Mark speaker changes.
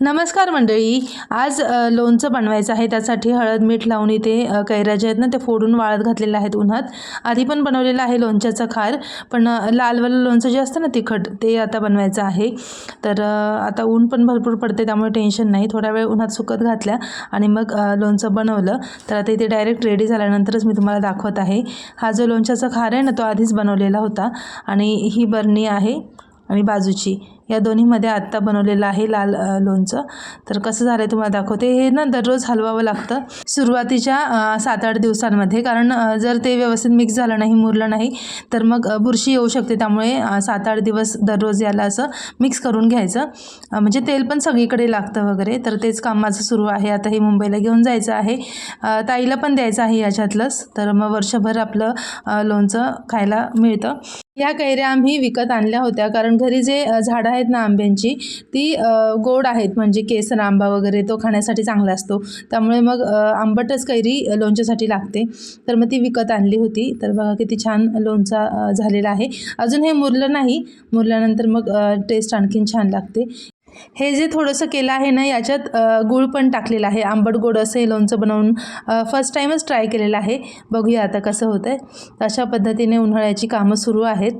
Speaker 1: नमस्कार मंडळी. आज लोणचं बनवायचं आहे. त्यासाठी हळद मीठ लावून इथे अ, कैऱ्या ज्या आहेत ना ते फोडून वाळत घातलेल्या आहेत उन्हात. आधी पण बनवलेलं आहे लोणच्याचा खार पण लालवलं लालवालं लोणचं जे असतं ना तिखट ते आता बनवायचं आहे. तर आता ऊन पण भरपूर पडते त्यामुळे टेन्शन नाही. थोड्या वेळ उन्हात सुकत घातल्या आणि मग लोणचं बनवलं. तर आता इथे डायरेक्ट रेडी झाल्यानंतरच मी तुम्हाला दाखवत आहे. हा जो लोणच्याचा खार आहे ना तो आधीच बनवलेला होता. आणि ही बरणी आहे. आणि बाजूची. या दोन्हीमध्ये आत्ता बनवलेलं आहे लाल लोणचं. तर कसं झालं आहे तुम्हाला दाखवते. हे ना दररोज हलवावं लागतं. सुरुवातीच्या सात आठ दिवसांमध्ये. कारण जर ते व्यवस्थित मिक्स झालं नाही मुरलं नाही तर मग बुरशी येऊ शकते. त्यामुळे सात आठ दिवस दररोज याला असं मिक्स करून घ्यायचं. म्हणजे तेल पण सगळीकडे लागतं वगैरे. तर तेच काम माझं सुरू आहे. आता हे मुंबईला घेऊन जायचं आहे. ताईला पण द्यायचं आहे याच्यातलंच. तर मग वर्षभर आपलं लोणचं खायला मिळतं. या कैऱ्या आम्ही विकत आणल्या होत्या. कारण घरी जे झाडं आहेत ना आंब्यांची ती गोड आहेत. म्हणजे केसर आंबा वगैरे तो खाण्यासाठी चांगला असतो. त्यामुळे मग आंबटच कैरी लोणच्यासाठी लागते. तर मग ती विकत आणली होती. तर बघा किती छान लोणचा झालेला आहे. अजून हे मुरलं नाही. मुरल्यानंतर मग टेस्ट आणखीन छान लागते. हे जे थोडंसं केलं आहे ना याच्यात गुळ गूळ पण टाकलेलं आहे. आंबट गोड असं हे लोणचं बनवून फर्स्ट टाईमच ट्राय केलेलं आहे. बघूया आता कसं होतं आहे अशा पद्धतीने उन्हाळ्याची कामं सुरू आहेत.